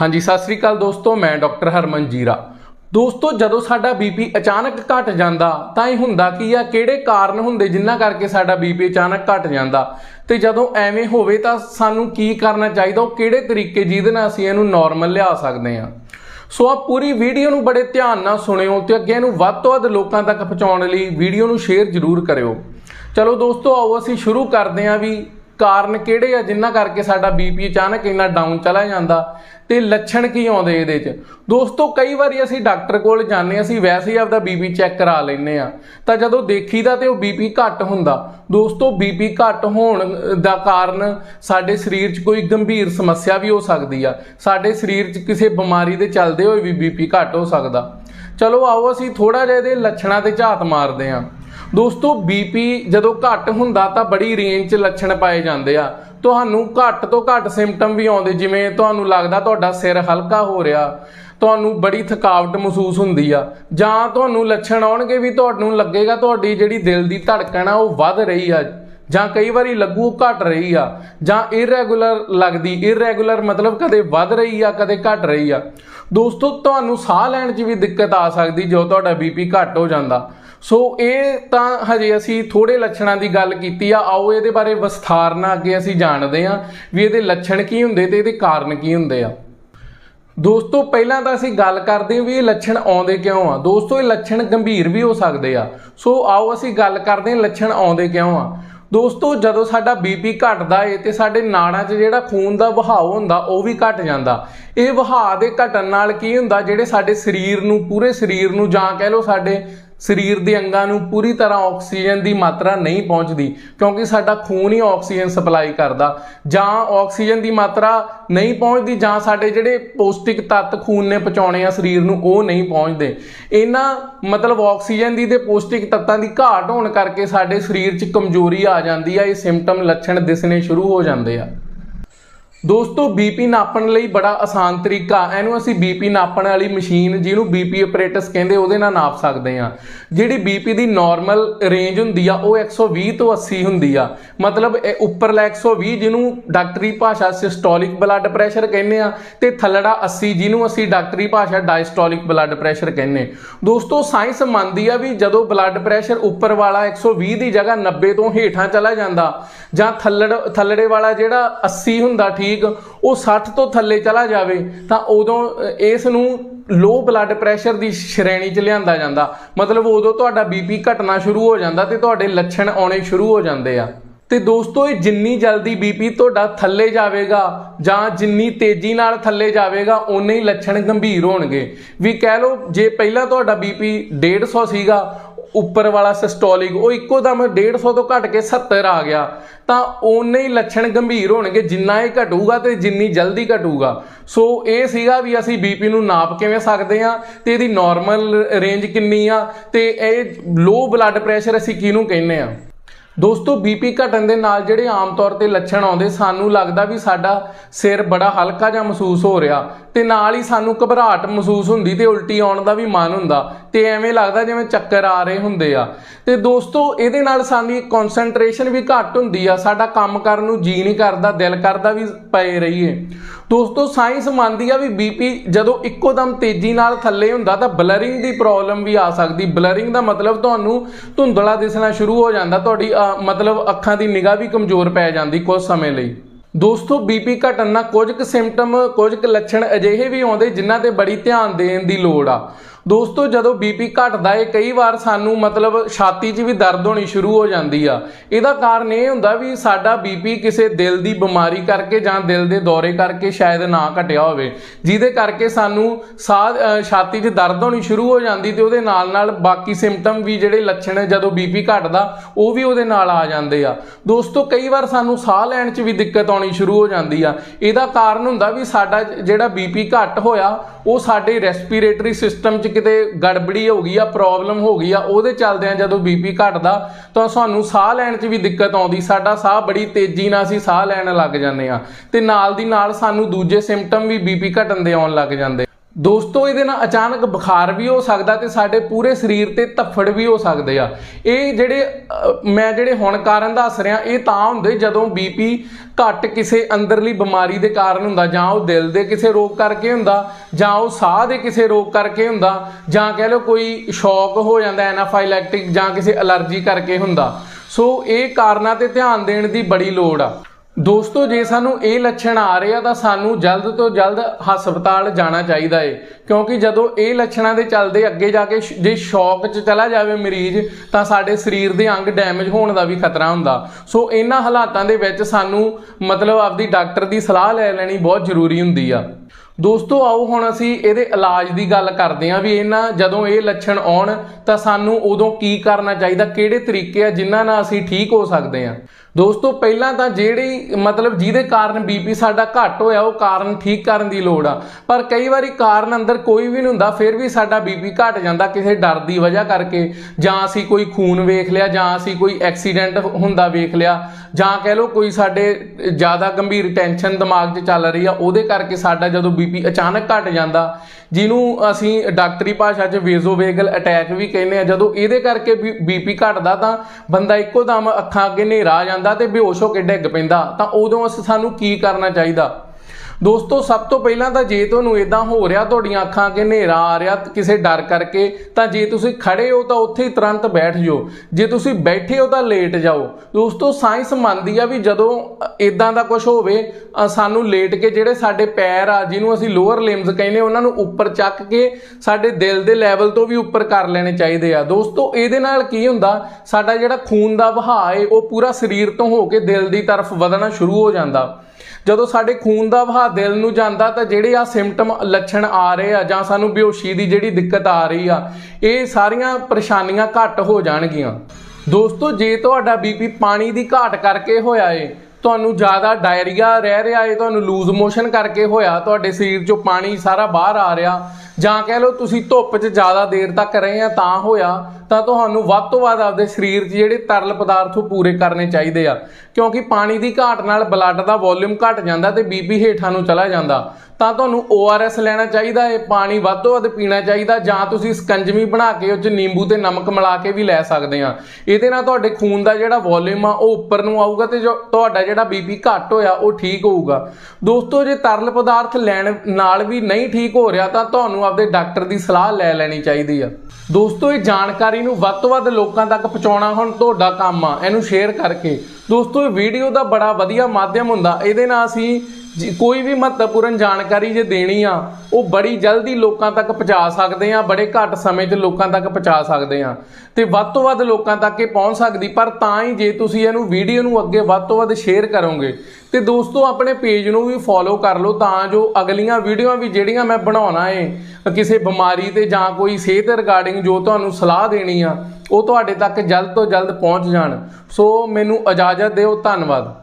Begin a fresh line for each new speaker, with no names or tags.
ਹਾਂਜੀ, ਸਤਿ ਸ੍ਰੀ ਅਕਾਲ ਦੋਸਤੋ, ਮੈਂ ਡਾਕਟਰ ਹਰਮਨ ਜੀਰਾ। ਦੋਸਤੋ, ਜਦੋਂ ਸਾਡਾ ਬੀਪੀ ਅਚਾਨਕ ਘਟ ਜਾਂਦਾ, ਤਾਂ ਇਹ ਹੁੰਦਾ ਕੀ ਆ? ਕਿਹੜੇ ਕਾਰਨ ਹੁੰਦੇ ਜਿਨ੍ਹਾਂ ਕਰਕੇ ਸਾਡਾ ਬੀਪੀ ਅਚਾਨਕ ਘਟ ਜਾਂਦਾ? ਤੇ ਜਦੋਂ ਐਵੇਂ ਹੋਵੇ ਤਾਂ ਸਾਨੂੰ ਕੀ ਕਰਨਾ ਚਾਹੀਦਾ? ਉਹ ਕਿਹੜੇ ਤਰੀਕੇ ਜਿਹਦੇ ਨਾਲ ਅਸੀਂ ਇਹਨੂੰ ਨਾਰਮਲ ਲਿਆ ਸਕਦੇ ਹਾਂ? ਸੋ ਆ ਪੂਰੀ ਵੀਡੀਓ ਨੂੰ ਬੜੇ ਧਿਆਨ ਨਾਲ ਸੁਣਿਓ ਤੇ ਅੱਗੇ ਇਹਨੂੰ ਵੱਧ ਤੋਂ ਵੱਧ ਲੋਕਾਂ ਤੱਕ ਪਹੁੰਚਾਉਣ ਲਈ ਵੀਡੀਓ ਨੂੰ ਸ਼ੇਅਰ ਜ਼ਰੂਰ ਕਰਿਓ। ਚਲੋ ਦੋਸਤੋ, ਆਓ ਅਸੀਂ ਸ਼ੁਰੂ ਕਰਦੇ ਹਾਂ ਵੀ ਕਾਰਨ ਕਿਹੜੇ ਆ ਜਿਨ੍ਹਾਂ ਕਰਕੇ ਸਾਡਾ ਬੀਪੀ ਅਚਾਨਕ ਇੰਨਾ ਡਾਊਨ ਚਲਾ ਜਾਂਦਾ ਤੇ ਲੱਛਣ ਕੀ ਆਉਂਦੇ ਇਹਦੇ 'ਚ? ਦੋਸਤੋ ਕਈ ਵਾਰੀ ਅਸੀਂ ਡਾਕਟਰ ਕੋਲ ਜਾਂਦੇ ਹਾਂ, ਅਸੀਂ ਵੈਸੇ ਹੀ ਆਪਦਾ ਬੀਪੀ ਚੈੱਕ ਕਰਾ ਲੈਂਦੇ ਆ ਤਾਂ ਜਦੋਂ ਦੇਖੀਦਾ ਤੇ ਉਹ ਬੀਪੀ ਘੱਟ ਹੁੰਦਾ। ਦੋਸਤੋ ਬੀਪੀ ਘੱਟ ਹੋਣ ਦਾ ਕਾਰਨ ਸਾਡੇ ਸਰੀਰ 'ਚ ਕੋਈ ਗੰਭੀਰ ਸਮੱਸਿਆ ਵੀ ਹੋ ਸਕਦੀ ਆ। ਸਾਡੇ ਸਰੀਰ 'ਚ ਕਿਸੇ ਬਿਮਾਰੀ ਦੇ ਚੱਲਦੇ ਹੋਏ ਵੀ ਬੀਪੀ ਘੱਟ ਹੋ ਸਕਦਾ। ਚਲੋ ਆਓ ਅਸੀਂ ਥੋੜਾ ਜਿਹਾ ਇਹਦੇ ਲੱਛਣਾਂ ਤੇ ਝਾਤ ਮਾਰਦੇ ਹਾਂ। ਦੋਸਤੋ ਬੀਪੀ ਜਦੋਂ ਘੱਟ ਹੁੰਦਾ ਤਾਂ ਬੜੀ ਰੇਂਜ 'ਚ ਲੱਛਣ ਪਾਏ ਜਾਂਦੇ ਆ। ਤੁਹਾਨੂੰ ਘੱਟ ਤੋਂ ਘੱਟ ਸਿੰਪਟਮ ਵੀ ਆਉਂਦੇ, ਜਿਵੇਂ ਤੁਹਾਨੂੰ ਲੱਗਦਾ ਤੁਹਾਡਾ ਸਿਰ ਹਲਕਾ ਹੋ ਰਿਹਾ, ਤੁਹਾਨੂੰ ਬੜੀ ਥਕਾਵਟ ਮਹਿਸੂਸ ਹੁੰਦੀ ਆ, ਜਾਂ ਤੁਹਾਨੂੰ ਲੱਛਣ ਆਉਣਗੇ ਵੀ ਤੁਹਾਨੂੰ ਲੱਗੇਗਾ ਤੁਹਾਡੀ ਜਿਹੜੀ ਦਿਲ ਦੀ ਧੜਕਣ ਆ, ਉਹ ਵੱਧ ਰਹੀ ਆ, ਜਾਂ ਕਈ ਵਾਰੀ ਲੱਗੂ ਘਟ ਰਹੀ ਆ, ਜਾਂ ਇਰੈਗੂਲਰ ਲੱਗਦੀ ਇਰੈਗੂਲਰ ਮਤਲਬ ਕਦੇ ਵੱਧ ਰਹੀ ਆ, ਕਦੇ ਘਟ ਰਹੀ ਆ। ਦੋਸਤੋ, ਤੁਹਾਨੂੰ ਸਾਹ ਲੈਣ 'ਚ ਵੀ ਦਿੱਕਤ ਆ ਸਕਦੀ ਜੋ ਤੁਹਾਡਾ ਬੀਪੀ ਘੱਟ ਹੋ ਜਾਂਦਾ। ਸੋ ਇਹ ਤਾਂ ਹਜੇ ਅਸੀਂ ਥੋੜੇ ਲੱਛਣਾਂ ਦੀ ਗੱਲ ਕੀਤੀ ਆ। ਆਓ ਇਹਦੇ ਬਾਰੇ ਵਿਸਥਾਰ ਨਾਲ ਅੱਗੇ ਅਸੀਂ ਜਾਣਦੇ ਹਾਂ ਵੀ ਇਹਦੇ ਲੱਛਣ ਕੀ ਹੁੰਦੇ ਤੇ ਇਹਦੇ ਕਾਰਨ ਕੀ ਹੁੰਦੇ ਆ। ਦੋਸਤੋ, ਪਹਿਲਾਂ ਤਾਂ ਅਸੀਂ ਗੱਲ ਕਰਦੇ ਹਾਂ ਵੀ ਇਹ ਲੱਛਣ ਆਉਂਦੇ ਕਿਉਂ ਆ। ਦੋਸਤੋ, ਇਹ ਲੱਛਣ ਗੰਭੀਰ ਵੀ ਹੋ ਸਕਦੇ ਆ। ਸੋ ਆਓ ਅਸੀਂ ਗੱਲ ਕਰਦੇ ਹਾਂ ਲੱਛਣ ਆਉਂਦੇ ਕਿਉਂ ਆ। ਦੋਸਤੋ, ਜਦੋਂ ਸਾਡਾ ਬੀਪੀ ਘਟਦਾ ਏ ਤੇ ਸਾਡੇ ਨਾੜਾਂ 'ਚ ਜਿਹੜਾ ਖੂਨ ਦਾ ਵਹਾਅ ਹੁੰਦਾ, ਉਹ ਵੀ ਘਟ ਜਾਂਦਾ। ਇਹ ਵਹਾਅ ਦੇ ਘਟਣ ਨਾਲ ਕੀ ਹੁੰਦਾ, ਜਿਹੜੇ ਸਾਡੇ ਸਰੀਰ ਨੂੰ, ਪੂਰੇ ਸਰੀਰ ਨੂੰ ਜਾਂ ਕਹਿ ਲਓ ਸਾਡੇ ਸਰੀਰ ਦੇ ਅੰਗਾਂ ਨੂੰ ਪੂਰੀ ਤਰ੍ਹਾਂ ਆਕਸੀਜਨ ਦੀ ਮਾਤਰਾ ਨਹੀਂ ਪਹੁੰਚਦੀ, ਕਿਉਂਕਿ ਸਾਡਾ ਖੂਨ ਹੀ ਆਕਸੀਜਨ ਸਪਲਾਈ ਕਰਦਾ। ਜਾਂ ਆਕਸੀਜਨ ਦੀ ਮਾਤਰਾ ਨਹੀਂ ਪਹੁੰਚਦੀ, ਜਾਂ ਸਾਡੇ ਜਿਹੜੇ ਪੌਸ਼ਟਿਕ ਤੱਤ ਖੂਨ ਨੇ ਪਹੁੰਚਾਉਣੇ ਆ ਸਰੀਰ ਨੂੰ, ਉਹ ਨਹੀਂ ਪਹੁੰਚਦੇ। ਇਹਨਾਂ ਮਤਲਬ ਆਕਸੀਜਨ ਦੀ ਤੇ ਪੌਸ਼ਟਿਕ ਤੱਤਾਂ ਦੀ ਘਾਟ ਹੋਣ ਕਰਕੇ ਸਾਡੇ ਸਰੀਰ 'ਚ ਕਮਜ਼ੋਰੀ ਆ ਜਾਂਦੀ ਆ, ਇਹ ਸਿੰਪਟਮ ਲੱਛਣ ਦਿਸਣੇ ਸ਼ੁਰੂ ਹੋ ਜਾਂਦੇ ਆ। ਦੋਸਤੋ ਬੀਪੀ ਨਾਪਣ ਲਈ ਬੜਾ ਆਸਾਨ ਤਰੀਕਾ। ਇਹਨੂੰ ਅਸੀਂ ਬੀਪੀ ਨਾਪਣ ਵਾਲੀ ਮਸ਼ੀਨ, ਜਿਹਨੂੰ ਬੀਪੀ ਆਪਰੇਟਸ ਕਹਿੰਦੇ, ਉਹਦੇ ਨਾਲ ਨਾਪ ਸਕਦੇ ਆ ਜਿਹੜੀ ਬੀਪੀ ਦੀ ਨਾਰਮਲ ਰੇਂਜ ਹੁੰਦੀ ਆ, ਉਹ 120 ਤੋਂ 80 ਹੁੰਦੀ ਆ। ਮਤਲਬ ਇਹ ਉੱਪਰਲਾ 120 ਜਿਹਨੂੰ ਡਾਕਟਰੀ ਭਾਸ਼ਾ ਸਿਸਟੋਲਿਕ ਬਲੱਡ ਪ੍ਰੈਸ਼ਰ ਕਹਿੰਦੇ ਆ, ਤੇ ਥੱਲੜਾ 80 ਜਿਹਨੂੰ ਅਸੀਂ ਡਾਕਟਰੀ ਭਾਸ਼ਾ ਡਾਇਸਟੋਲਿਕ ਬਲੱਡ ਪ੍ਰੈਸ਼ਰ ਕਹਿੰਦੇ। ਦੋਸਤੋ ਸਾਇੰਸ ਮੰਨਦੀ ਆ ਵੀ ਜਦੋਂ ਬਲੱਡ ਪ੍ਰੈਸ਼ਰ ਉੱਪਰ ਵਾਲਾ 120 ਦੀ ਜਗ੍ਹਾ 90 ਤੋਂ ਹੇਠਾਂ ਚਲਾ ਜਾਂਦਾ, ਜਾਂ ਥੱਲੜ, ਥੱਲੜੇ ਵਾਲਾ ਜਿਹੜਾ 80 ਹੁੰਦਾ, ਠੀਕ ਉਹ 60 ਤੋਂ ਥੱਲੇ ਚਲਾ ਜਾਵੇ, ਤਾਂ ਉਦੋਂ ਇਸ ਨੂੰ ਲੋ ਬਲੱਡ ਪ੍ਰੈਸ਼ਰ ਦੀ ਸ਼੍ਰੇਣੀ 'ਚ ਲਿਆਂਦਾ ਜਾਂਦਾ। ਮਤਲਬ ਉਦੋਂ ਤੁਹਾਡਾ ਬੀਪੀ ਘਟਣਾ ਸ਼ੁਰੂ ਹੋ ਜਾਂਦਾ ਤੇ ਤੁਹਾਡੇ ਲੱਛਣ ਆਉਣੇ ਸ਼ੁਰੂ ਹੋ ਜਾਂਦੇ ਆ। ਤੇ ਦੋਸਤੋ, ਇਹ ਜਿੰਨੀ ਜਲਦੀ ਬੀਪੀ ਤੁਹਾਡਾ ਥੱਲੇ ਜਾਵੇਗਾ ਜਾਂ ਜਿੰਨੀ ਤੇਜ਼ੀ ਨਾਲ ਥੱਲੇ ਜਾਵੇਗਾ ਉਨੇ ਹੀ ਲੱਛਣ ਗੰਭੀਰ ਹੋਣਗੇ। ਵੀ ਕਹਿ ਲਓ, ਜੇ ਪਹਿਲਾਂ ਤੁਹਾਡਾ ਬੀਪੀ 150 ਸੀਗਾ ਉੱਪਰ ਵਾਲਾ ਸਿਸਟੋਲਿਕ ਉਹ ਇੱਕੋ ਦਮ 150 ਤੋਂ ਘਟ ਕੇ 70 ਆ ਗਿਆ। ਤਾਂ ਓਨੇ ਹੀ ਲੱਛਣ ਗੰਭੀਰ ਹੋਣਗੇ, ਜਿੰਨਾ ਇਹ ਘਟੂਗਾ ਤੇ ਜਿੰਨੀ ਜਲਦੀ ਘਟੂਗਾ। ਸੋ ਇਹ ਸੀਗਾ ਵੀ ਅਸੀਂ ਬੀਪੀ ਨੂੰ ਨਾਪ ਕਿਵੇਂ ਸਕਦੇ ਆ ਤੇ ਇਹਦੀ ਨਾਰਮਲ ਰੇਂਜ ਕਿੰਨੀ ਆ ਤੇ ਇਹ ਲੋ ਬਲੱਡ ਪ੍ਰੈਸ਼ਰ ਅਸੀਂ ਕਿਹਨੂੰ ਕਹਿੰਦੇ ਆ ਦੋਸਤੋ ਬੀਪੀ ਘਟਣ ਦੇ ਨਾਲ ਜਿਹੜੇ ਆਮ ਤੌਰ ਤੇ ਲੱਛਣ ਆਉਂਦੇ, ਸਾਨੂੰ ਲੱਗਦਾ ਵੀ ਸਾਡਾ ਸਿਰ ਬੜਾ ਹਲਕਾ ਜਿਹਾ ਮਹਿਸੂਸ ਹੋ ਰਿਹਾ ਤੇ ਨਾਲ ਹੀ ਸਾਨੂੰ ਘਬਰਾਹਟ ਮਹਿਸੂਸ ਹੁੰਦੀ ਤੇ ਉਲਟੀ ਆਉਣ ਦਾ ਵੀ ਮਨ ਹੁੰਦਾ ਤੇ ਐਵੇਂ ਲੱਗਦਾ ਜਿਵੇਂ ਚੱਕਰ ਆ ਰਹੇ ਹੁੰਦੇ ਆ। ਤੇ ਦੋਸਤੋ, ਇਹਦੇ ਨਾਲ ਸਾਡੀ ਕਨਸੈਂਟਰੇਸ਼ਨ ਵੀ ਘੱਟ ਹੁੰਦੀ ਆ, ਸਾਡਾ ਕੰਮ ਕਰਨ ਨੂੰ ਜੀ ਨਹੀਂ ਕਰਦਾ, ਦਿਲ ਕਰਦਾ ਵੀ ਪਏ ਰਹੀਏ। ਦੋਸਤੋ ਸਾਇੰਸ ਮੰਨਦੀ ਆ ਵੀ ਬੀਪੀ ਜਦੋਂ ਇੱਕੋ ਦਮ ਤੇਜ਼ੀ ਨਾਲ ਥੱਲੇ ਹੁੰਦਾ ਤਾਂ ਬਲਰਿੰਗ ਦੀ ਪ੍ਰੋਬਲਮ ਵੀ ਆ ਸਕਦੀ। ਬਲਰਿੰਗ ਦਾ ਮਤਲਬ ਤੁਹਾਨੂੰ ਧੁੰਦਲਾ ਦਿਸਣਾ ਸ਼ੁਰੂ ਹੋ ਜਾਂਦਾ ਤੁਹਾਡੀ ਅ, ਮਤਲਬ ਅੱਖਾਂ ਦੀ ਨਿਗਾਹ ਵੀ ਕਮਜ਼ੋਰ ਪੈ ਜਾਂਦੀ ਕੁਝ ਸਮੇਂ ਲਈ। ਦੋਸਤੋ ਬੀਪੀ ਘਟਣ ਨਾਲ ਕੁਝ ਕੁ ਸਿੰਪਟਮ ਕੁਝ ਕੁ ਲੱਛਣ ਅਜਿਹੇ ਵੀ ਆਉਂਦੇ ਜਿਨ੍ਹਾਂ ਤੇ ਬੜੀ ਧਿਆਨ ਦੇਣ ਦੀ ਲੋੜ ਆ। ਦੋਸਤੋ, ਜਦੋਂ ਬੀਪੀ ਘਟਦਾ ਏ, ਕਈ ਵਾਰ ਸਾਨੂੰ ਮਤਲਬ ਛਾਤੀ 'ਚ ਵੀ ਦਰਦ ਹੋਣੀ ਸ਼ੁਰੂ ਹੋ ਜਾਂਦੀ ਆ। ਇਹਦਾ ਕਾਰਨ ਇਹ ਹੁੰਦਾ ਵੀ ਸਾਡਾ ਬੀਪੀ ਕਿਸੇ ਦਿਲ ਦੀ ਬਿਮਾਰੀ ਕਰਕੇ ਜਾਂ ਦਿਲ ਦੇ ਦੌਰੇ ਕਰਕੇ ਸ਼ਾਇਦ ਨਾ ਘਟਿਆ ਹੋਵੇ। ਜਿਹਦੇ ਕਰਕੇ ਸਾਨੂੰ ਸਾਹ ਛਾਤੀ 'ਚ ਦਰਦ ਹੋਣੀ ਸ਼ੁਰੂ ਹੋ ਜਾਂਦੀ ਤੇ ਉਹਦੇ ਨਾਲ ਨਾਲ ਬਾਕੀ ਸਿੰਪਟਮ ਵੀ ਜਿਹੜੇ ਲੱਛਣ ਜਦੋਂ ਬੀਪੀ ਘਟਦਾ, ਉਹ ਵੀ ਉਹਦੇ ਨਾਲ ਆ ਜਾਂਦੇ ਆ। ਦੋਸਤੋ, ਕਈ ਵਾਰ ਸਾਨੂੰ ਸਾਹ ਲੈਣ 'ਚ ਵੀ ਦਿੱਕਤ ਆਉਣੀ ਸ਼ੁਰੂ ਹੋ ਜਾਂਦੀ ਆ। ਇਹਦਾ ਕਾਰਨ ਹੁੰਦਾ ਵੀ ਸਾਡਾ ਜਿਹੜਾ ਬੀਪੀ ਘਟ ਹੋਇਆ, ਉਹ ਸਾਡੇ ਰੈਸਪੀਰੇਟਰੀ ਸਿਸਟਮ 'ਚ ਕਿਤੇ ਗੜਬੜੀ ਹੋ ਗਈ ਆ ਪ੍ਰੋਬਲਮ ਹੋ ਗਈ ਆ, ਉਹਦੇ ਚੱਲਦਿਆਂ ਜਦੋਂ ਬੀਪੀ ਘਟਦਾ, ਤਾਂ ਸਾਨੂੰ ਸਾਹ ਲੈਣ 'ਚ ਵੀ ਦਿੱਕਤ ਆਉਂਦੀ। ਸਾਡਾ ਸਾਹ ਬੜੀ ਤੇਜ਼ੀ ਨਾਲ ਅਸੀਂ ਸਾਹ ਲੈਣ ਲੱਗ ਜਾਂਦੇ ਆ ਤੇ ਨਾਲ ਦੀ ਨਾਲ ਸਾਨੂੰ ਦੂਜੇ ਸਿੰਪਟਮ ਵੀ ਬੀਪੀ ਘਟਣ ਦੇ ਆਉਣ ਲੱਗ ਜਾਂਦੇ। ਦੋਸਤੋ, ਇਹਦੇ ਨਾਲ ਅਚਾਨਕ ਬੁਖਾਰ ਵੀ ਹੋ ਸਕਦਾ ਤੇ ਸਾਡੇ ਪੂਰੇ ਸਰੀਰ ਤੇ ਧੱਫੜ ਵੀ ਹੋ ਸਕਦੇ ਆ। ਇਹ ਜਿਹੜੇ ਮੈਂ ਜਿਹੜੇ ਹੁਣ ਕਾਰਨ ਦੱਸ ਰਿਹਾ, ਇਹ ਤਾਂ ਹੁੰਦੇ ਜਦੋਂ ਬੀਪੀ ਘੱਟ ਕਿਸੇ ਅੰਦਰਲੀ ਬਿਮਾਰੀ ਦੇ ਕਾਰਨ ਹੁੰਦਾ, ਜਾਂ ਉਹ ਦਿਲ ਦੇ ਕਿਸੇ ਰੋਗ ਕਰਕੇ ਹੁੰਦਾ, ਜਾਂ ਉਹ ਸਾਹ ਦੇ ਕਿਸੇ ਰੋਗ ਕਰਕੇ ਹੁੰਦਾ, ਜਾਂ ਕਹਿ ਲਓ ਕੋਈ ਸ਼ੌਕ ਹੋ ਜਾਂਦਾ, ਐਨਾਫਾਈਲੈਕਟਿਕ ਜਾਂ ਕਿਸੇ ਅਲਰਜੀ ਕਰਕੇ ਹੁੰਦਾ। ਸੋ, ਇਹ ਕਾਰਨਾਂ ਤੇ ਧਿਆਨ ਦੇਣ ਦੀ ਬੜੀ ਲੋੜ ਆ। ਦੋਸਤੋ, ਜੇ ਸਾਨੂੰ ਇਹ ਲੱਛਣ ਆ ਰਹੇ ਆ, ਤਾਂ ਸਾਨੂੰ ਜਲਦ ਤੋਂ ਜਲਦ ਹਸਪਤਾਲ ਜਾਣਾ ਚਾਹੀਦਾ ਏ। ਕਿਉਂਕਿ ਜਦੋਂ ਇਹ ਲੱਛਣਾਂ ਦੇ ਚੱਲਦੇ ਅੱਗੇ ਜਾ ਕੇ ਜੇ ਸ਼ੌਕ 'ਚ ਚਲਾ ਜਾਵੇ ਮਰੀਜ਼, ਤਾਂ ਸਾਡੇ ਸਰੀਰ ਦੇ ਅੰਗ ਡੈਮੇਜ ਹੋਣ ਦਾ ਵੀ ਖਤਰਾ ਹੁੰਦਾ। ਸੋ ਇਹਨਾਂ ਹਾਲਾਤਾਂ ਦੇ ਵਿੱਚ ਸਾਨੂੰ ਮਤਲਬ ਆਪਦੀ ਡਾਕਟਰ ਦੀ ਸਲਾਹ ਲੈ ਲੈਣੀ ਬਹੁਤ ਜ਼ਰੂਰੀ ਹੁੰਦੀ ਆ। ਦੋਸਤੋ, ਆਓ ਹੁਣ ਅਸੀਂ ਇਹਦੇ ਇਲਾਜ ਦੀ ਗੱਲ ਕਰਦੇ ਹਾਂ ਵੀ ਇਹਨਾਂ ਜਦੋਂ ਇਹ ਲੱਛਣ ਆਉਣ, ਤਾਂ ਸਾਨੂੰ ਉਦੋਂ ਕੀ ਕਰਨਾ ਚਾਹੀਦਾ, ਕਿਹੜੇ ਤਰੀਕੇ ਆ ਜਿਨ੍ਹਾਂ ਨਾਲ ਅਸੀਂ ਠੀਕ ਹੋ ਸਕਦੇ ਹਾਂ ਦੋਸਤੋ, ਪਹਿਲਾਂ ਤਾਂ ਜਿਹੜੀ, ਮਤਲਬ ਜਿਹਦੇ ਕਾਰਨ ਬੀਪੀ ਸਾਡਾ ਘੱਟ ਹੋਇਆ, ਉਹ ਕਾਰਨ ਠੀਕ ਕਰਨ ਦੀ ਲੋੜ ਆ। ਪਰ ਕਈ ਵਾਰੀ ਕਾਰਨ ਅੰਦਰ ਕੋਈ ਵੀ ਨਹੀਂ ਹੁੰਦਾ, ਫਿਰ ਵੀ ਸਾਡਾ ਬੀਪੀ ਘਟ ਜਾਂਦਾ ਕਿਸੇ ਡਰ ਦੀ ਵਜ੍ਹਾ ਕਰਕੇ। ਜਾਂ ਅਸੀਂ ਕੋਈ ਖੂਨ ਵੇਖ ਲਿਆ, ਜਾਂ ਅਸੀਂ ਕੋਈ ਐਕਸੀਡੈਂਟ ਹੁੰਦਾ ਵੇਖ ਲਿਆ। ਜਾਂ ਕਹਿ ਲਓ ਕੋਈ ਸਾਡੇ ਜ਼ਿਆਦਾ ਗੰਭੀਰ ਟੈਨਸ਼ਨ ਦਿਮਾਗ 'ਚ ਚੱਲ ਰਹੀ ਆ, ਉਹਦੇ ਕਰਕੇ ਸਾਡਾ ਜਦੋਂ ਬੀਪੀ ਅਚਾਨਕ ਘਟ ਜਾਂਦਾ, ਜਿਹਨੂੰ ਅਸੀਂ ਡਾਕਟਰੀ ਭਾਸ਼ਾ 'ਚ ਵੇਜ਼ੋਵੇਗਲ ਅਟੈਕ ਵੀ ਕਹਿੰਦੇ ਆ, ਜਦੋਂ ਇਹਦੇ ਕਰਕੇ ਬੀਪੀ ਘਟਦਾ ਤਾਂ ਬੰਦਾ ਇੱਕੋ ਦਮ ਅੱਖਾਂ ਅੱਗੇ ਹਨੇਰਾ ਆ ਜਾਂਦਾ। ਤੇ ਬੇਹੋਸ਼ ਹੋ ਕੇ ਡਿੱਗ ਪੈਂਦਾ ਤਾਂ ਉਦੋਂ ਅਸੀਂ ਸਾਨੂੰ ਕੀ ਕਰਨਾ ਚਾਹੀਦਾ? ਦੋਸਤੋ, ਸਭ ਤੋਂ ਪਹਿਲਾਂ ਤਾਂ ਜੇ ਤੁਹਾਨੂੰ ਇਦਾਂ ਹੋ ਰਿਹਾ, ਤੁਹਾਡੀਆਂ ਅੱਖਾਂ ਅੱਗੇ ਹਨੇਰਾ ਆ ਰਿਹਾ, ਕਿਸੇ ਡਰ ਕਰਕੇ, ਤਾਂ ਜੇ ਤੁਸੀਂ ਖੜੇ ਹੋ ਤਾਂ ਉੱਥੇ ਹੀ ਤੁਰੰਤ ਬੈਠ ਜਾਓ। ਜੇ ਤੁਸੀਂ ਬੈਠੇ ਹੋ ਤਾਂ ਲੇਟ ਜਾਓ। ਦੋਸਤੋ, ਸਾਇੰਸ ਮੰਨਦੀ ਆ ਵੀ ਜਦੋਂ ਇਦਾਂ ਦਾ ਕੁਝ ਹੋਵੇ ਸਾਨੂੰ ਲੇਟ ਕੇ ਜਿਹੜੇ ਸਾਡੇ ਪੈਰ ਆ, ਜਿਹਨੂੰ ਅਸੀਂ ਲੋਅਰ ਲਿੰਬਸ ਕਹਿੰਦੇ ਉਹਨਾਂ ਨੂੰ ਉੱਪਰ ਚੱਕ ਕੇ ਸਾਡੇ ਦਿਲ ਦੇ ਲੈਵਲ ਤੋਂ ਵੀ ਉੱਪਰ ਕਰ ਲੈਣੇ ਚਾਹੀਦੇ ਆ। ਦੋਸਤੋ, ਇਹਦੇ ਨਾਲ ਕੀ ਹੁੰਦਾ, ਸਾਡਾ ਜਿਹੜਾ ਖੂਨ ਦਾ ਵਹਾਅ ਹੈ ਉਹ ਪੂਰਾ ਸਰੀਰ ਤੋਂ ਹੋ ਕੇ ਦਿਲ ਦੀ ਤਰਫ ਵਧਣਾ ਸ਼ੁਰੂ ਹੋ ਜਾਂਦਾ। ਜਦੋਂ ਸਾਡੇ ਖੂਨ ਦਾ ਵਹਾਅ ਦਿਲ ਨੂੰ ਜਾਂਦਾ ਤਾਂ ਜਿਹੜੇ ਆ ਸਿੰਪਟਮ ਲੱਛਣ ਆ ਰਹੇ ਆ ਜਾਂ ਸਾਨੂੰ ਬੇਹੋਸ਼ੀ ਦੀ ਜਿਹੜੀ ਦਿੱਕਤ ਆ ਰਹੀ ਆ, ਇਹ ਸਾਰੀਆਂ ਪਰੇਸ਼ਾਨੀਆਂ ਘੱਟ ਹੋ ਜਾਣਗੀਆਂ। ਦੋਸਤੋ, ਜੇ ਤੁਹਾਡਾ ਬੀਪੀ ਪਾਣੀ ਦੀ ਘਾਟ ਕਰਕੇ ਹੋਇਆ ਏ, ਤੁਹਾਨੂੰ ਜ਼ਿਆਦਾ ਡਾਇਰੀਆ ਰਹਿ ਰਿਹਾ ਏ, ਤੁਹਾਨੂੰ ਲੂਜ਼ ਮੋਸ਼ਨ ਕਰਕੇ ਹੋਇਆ, ਤੁਹਾਡੇ ਸਰੀਰ 'ਚੋਂ ਪਾਣੀ ਸਾਰਾ ਬਾਹਰ ਆ ਰਿਹਾ ਜਾਂ ਕਹਿ ਲਓ ਤੁਸੀਂ ਧੁੱਪ 'ਚ ਜ਼ਿਆਦਾ ਦੇਰ ਤੱਕ ਰਹੇ ਆ ਤਾਂ ਹੋਇਆ, ਤਾਂ ਤੁਹਾਨੂੰ ਵੱਧ ਤੋਂ ਵੱਧ ਆਪਦੇ ਸਰੀਰ 'ਚ ਜਿਹੜੇ ਤਰਲ ਪਦਾਰਥ ਉਹ ਪੂਰੇ ਕਰਨੇ ਚਾਹੀਦੇ ਆ। ਕਿਉਂਕਿ ਪਾਣੀ ਦੀ ਘਾਟ ਨਾਲ ਬਲੱਡ ਦਾ ਵੋਲਿਊਮ ਘਟ ਜਾਂਦਾ ਤੇ ਬੀਪੀ ਹੇਠਾਂ ਨੂੰ ਚਲਾ ਜਾਂਦਾ। ਤਾਂ ਤੁਹਾਨੂੰ ORS ਲੈਣਾ ਚਾਹੀਦਾ ਹੈ ਪਾਣੀ ਵੱਧ ਤੋਂ ਵੱਧ ਪੀਣਾ ਚਾਹੀਦਾ, ਜਾਂ ਤੁਸੀਂ ਸਕੰਜਮੀ ਬਣਾ ਕੇ ਉਹ 'ਚ ਨਿੰਬੂ ਤੇ ਨਮਕ ਮਿਲਾ ਕੇ ਵੀ ਲੈ ਸਕਦੇ ਆ। ਇਹਦੇ ਨਾਲ ਤੁਹਾਡੇ ਖੂਨ ਦਾ ਜਿਹੜਾ ਵੋਲਿਊਮ ਆ, ਉਹ ਉੱਪਰ ਨੂੰ ਆਊਗਾ ਤੇ ਜੋ ਤੁਹਾਡਾ ਜਿਹੜਾ ਬੀਪੀ ਘੱਟ ਹੋਇਆ, ਉਹ ਠੀਕ ਹੋਊਗਾ। ਦੋਸਤੋ, ਜੇ ਤਰਲ ਪਦਾਰਥ ਲੈਣ ਨਾਲ ਵੀ ਨਹੀਂ ਠੀਕ ਹੋ ਰਿਹਾ, ਤਾਂ ਤੁਹਾਨੂੰ ਆਪਦੇ ਡਾਕਟਰ ਦੀ ਸਲਾਹ ਲੈ ਲੈਣੀ ਚਾਹੀਦੀ ਆ। ਦੋਸਤੋ, ਇਹ ਜਾਣਕਾਰੀ ਨੂੰ ਵੱਧ ਤੋਂ ਵੱਧ ਲੋਕਾਂ ਤੱਕ ਪਹੁੰਚਾਉਣਾ ਹੁਣ ਤੁਹਾਡਾ ਕੰਮ ਆ। ਇਹਨੂੰ ਸ਼ੇਅਰ ਕਰਕੇ। ਦੋਸਤੋ, ਇਹ ਵੀਡੀਓ ਦਾ ਬੜਾ ਵਧੀਆ ਮਾਧਿਅਮ ਹੁੰਦਾ। ਇਹਦੇ ਨਾਲ ਅਸੀਂ ਕੋਈ ਵੀ ਮਹੱਤਵਪੂਰਨ ਜਾਣਕਾਰੀ ਜੇ ਦੇਣੀ ਆ, ਉਹ ਬੜੀ ਜਲਦੀ ਲੋਕਾਂ ਤੱਕ ਪਹੁੰਚਾ ਸਕਦੇ ਆ, ਬੜੇ ਘੱਟ ਸਮੇਂ 'ਚ ਲੋਕਾਂ ਤੱਕ ਪਹੁੰਚਾ ਸਕਦੇ ਆ। ਤੇ ਵੱਧ ਤੋਂ ਵੱਧ ਲੋਕਾਂ ਤੱਕ ਇਹ ਪਹੁੰਚ ਸਕਦੀ, ਪਰ ਤਾਂ ਹੀ ਜੇ ਤੁਸੀਂ ਇਹਨੂੰ ਵੀਡੀਓ ਨੂੰ ਅੱਗੇ ਵੱਧ ਤੋਂ ਵੱਧ ਸ਼ੇਅਰ ਕਰੋਗੇ, ਤੇ ਦੋਸਤੋ ਆਪਣੇ ਪੇਜ ਨੂੰ ਵੀ ਫੋਲੋ ਕਰ ਲਓ, ਤਾਂ ਜੋ ਅਗਲੀਆਂ ਵੀਡੀਓਆਂ ਵੀ ਜਿਹੜੀਆਂ ਮੈਂ ਬਣਾਉਣਾ ਏ, ਕਿਸੇ ਬਿਮਾਰੀ ਤੇ ਜਾਂ ਕੋਈ ਸਿਹਤ ਰਿਗਾਰਡਿੰਗ ਜੋ ਤੁਹਾਨੂੰ ਸਲਾਹ ਦੇਣੀ ਆ, ਉਹ ਤੁਹਾਡੇ ਤੱਕ ਜਲਦ ਤੋਂ ਜਲਦ ਪਹੁੰਚ ਜਾਣ। ਸੋ ਮੈਨੂੰ ਇਜਾਜ਼ਤ ਦਿਓ, ਧੰਨਵਾਦ।